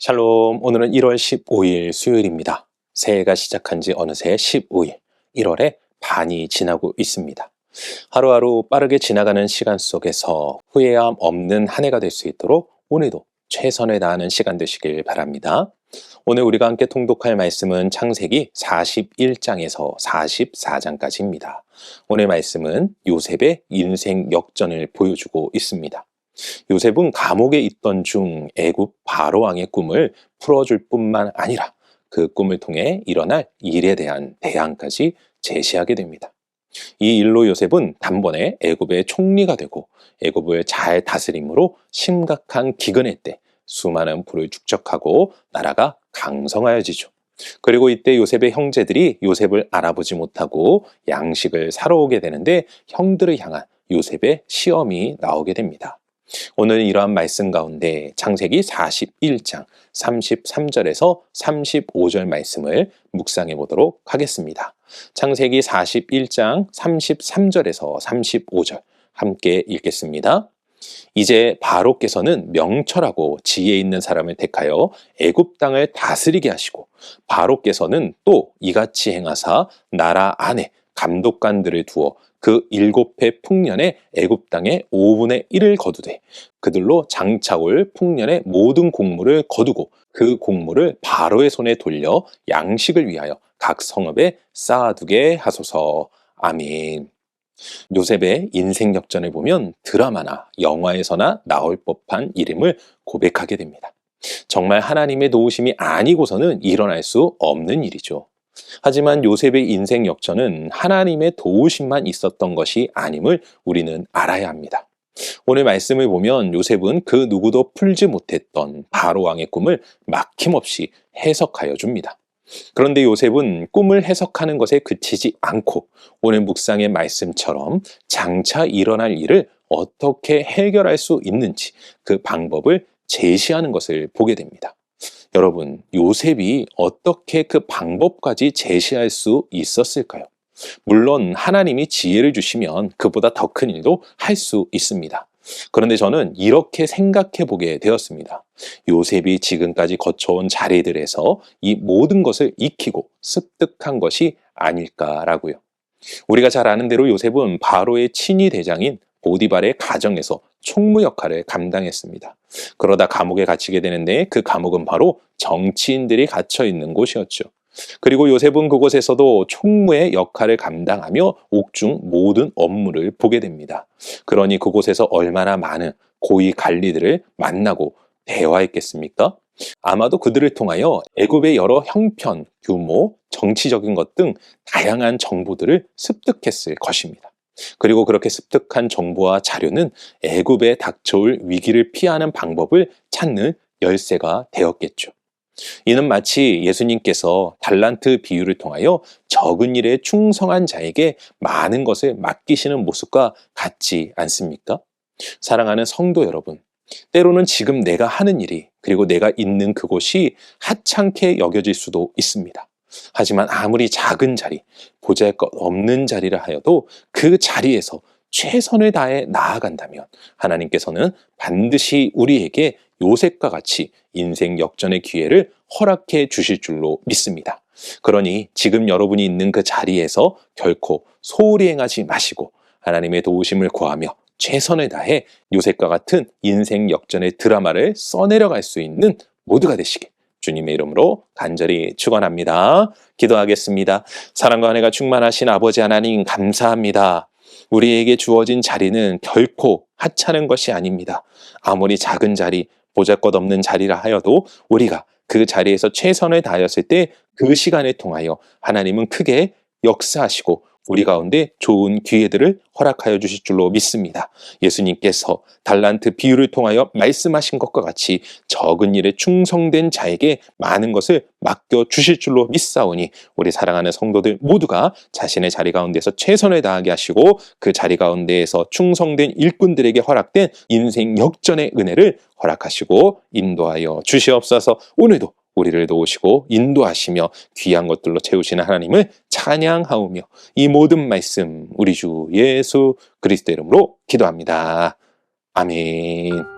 샬롬, 오늘은 1월 15일 수요일입니다. 새해가 시작한 지 어느새 15일, 1월에 반이 지나고 있습니다. 하루하루 빠르게 지나가는 시간 속에서 후회함 없는 한 해가 될 수 있도록 오늘도 최선을 다하는 시간 되시길 바랍니다. 오늘 우리가 함께 통독할 말씀은 창세기 41장에서 44장까지입니다. 오늘 말씀은 요셉의 인생 역전을 보여주고 있습니다. 요셉은 감옥에 있던 중 애굽 바로 왕의 꿈을 풀어줄 뿐만 아니라 그 꿈을 통해 일어날 일에 대한 대안까지 제시하게 됩니다. 이 일로 요셉은 단번에 애굽의 총리가 되고 애굽을 잘 다스림으로 심각한 기근의 때 수많은 부를 축적하고 나라가 강성하여지죠. 그리고 이때 요셉의 형제들이 요셉을 알아보지 못하고 양식을 사러 오게 되는데 형들을 향한 요셉의 시험이 나오게 됩니다. 오늘 이러한 말씀 가운데 창세기 41장 33절에서 35절 말씀을 묵상해 보도록 하겠습니다. 창세기 41장 33절에서 35절 함께 읽겠습니다. 이제 바로께서는 명철하고 지혜 있는 사람을 택하여 애굽 땅을 다스리게 하시고 바로께서는 또 이같이 행하사 나라 안에 감독관들을 두어 그 일곱 해 풍년에 애굽 땅의 5분의 1을 거두되 그들로 장차올 풍년의 모든 곡물을 거두고 그 곡물을 바로의 손에 돌려 양식을 위하여 각 성읍에 쌓아두게 하소서. 아멘. 요셉의 인생 역전을 보면 드라마나 영화에서나 나올 법한 이름을 고백하게 됩니다. 정말 하나님의 도우심이 아니고서는 일어날 수 없는 일이죠. 하지만 요셉의 인생 역전은 하나님의 도우심만 있었던 것이 아님을 우리는 알아야 합니다. 오늘 말씀을 보면 요셉은 그 누구도 풀지 못했던 바로 왕의 꿈을 막힘없이 해석하여 줍니다. 그런데 요셉은 꿈을 해석하는 것에 그치지 않고 오늘 묵상의 말씀처럼 장차 일어날 일을 어떻게 해결할 수 있는지 그 방법을 제시하는 것을 보게 됩니다. 여러분, 요셉이 어떻게 그 방법까지 제시할 수 있었을까요? 물론 하나님이 지혜를 주시면 그보다 더 큰 일도 할 수 있습니다. 그런데 저는 이렇게 생각해 보게 되었습니다. 요셉이 지금까지 거쳐온 자리들에서 이 모든 것을 익히고 습득한 것이 아닐까라고요. 우리가 잘 아는 대로 요셉은 바로의 친위 대장인 보디발의 가정에서 총무 역할을 감당했습니다. 그러다 감옥에 갇히게 되는데 그 감옥은 바로 정치인들이 갇혀 있는 곳이었죠. 그리고 요셉은 그곳에서도 총무의 역할을 감당하며 옥중 모든 업무를 보게 됩니다. 그러니 그곳에서 얼마나 많은 고위 관리들을 만나고 대화했겠습니까? 아마도 그들을 통하여 애굽의 여러 형편, 규모, 정치적인 것 등 다양한 정보들을 습득했을 것입니다. 그리고 그렇게 습득한 정보와 자료는 애굽에 닥쳐올 위기를 피하는 방법을 찾는 열쇠가 되었겠죠. 이는 마치 예수님께서 달란트 비유를 통하여 적은 일에 충성한 자에게 많은 것을 맡기시는 모습과 같지 않습니까? 사랑하는 성도 여러분, 때로는 지금 내가 하는 일이 그리고 내가 있는 그곳이 하찮게 여겨질 수도 있습니다. 하지만 아무리 작은 자리, 보잘 것 없는 자리라 하여도 그 자리에서 최선을 다해 나아간다면 하나님께서는 반드시 우리에게 요셉과 같이 인생 역전의 기회를 허락해 주실 줄로 믿습니다. 그러니 지금 여러분이 있는 그 자리에서 결코 소홀히 행하지 마시고 하나님의 도우심을 구하며 최선을 다해 요셉과 같은 인생 역전의 드라마를 써내려갈 수 있는 모두가 되시길 주님의 이름으로 간절히 축원합니다. 기도하겠습니다. 사랑과 은혜가 충만하신 아버지 하나님 감사합니다. 우리에게 주어진 자리는 결코 하찮은 것이 아닙니다. 아무리 작은 자리, 보잘것 없는 자리라 하여도 우리가 그 자리에서 최선을 다하였을 때 그 시간을 통하여 하나님은 크게 역사하시고 우리 가운데 좋은 기회들을 허락하여 주실 줄로 믿습니다. 예수님께서 달란트 비유를 통하여 말씀하신 것과 같이 적은 일에 충성된 자에게 많은 것을 맡겨 주실 줄로 믿사오니 우리 사랑하는 성도들 모두가 자신의 자리 가운데서 최선을 다하게 하시고 그 자리 가운데에서 충성된 일꾼들에게 허락된 인생 역전의 은혜를 허락하시고 인도하여 주시옵소서 오늘도 우리를 도우시고 인도하시며 귀한 것들로 채우시는 하나님을 찬양하오며 이 모든 말씀 우리 주 예수 그리스도 이름으로 기도합니다. 아멘.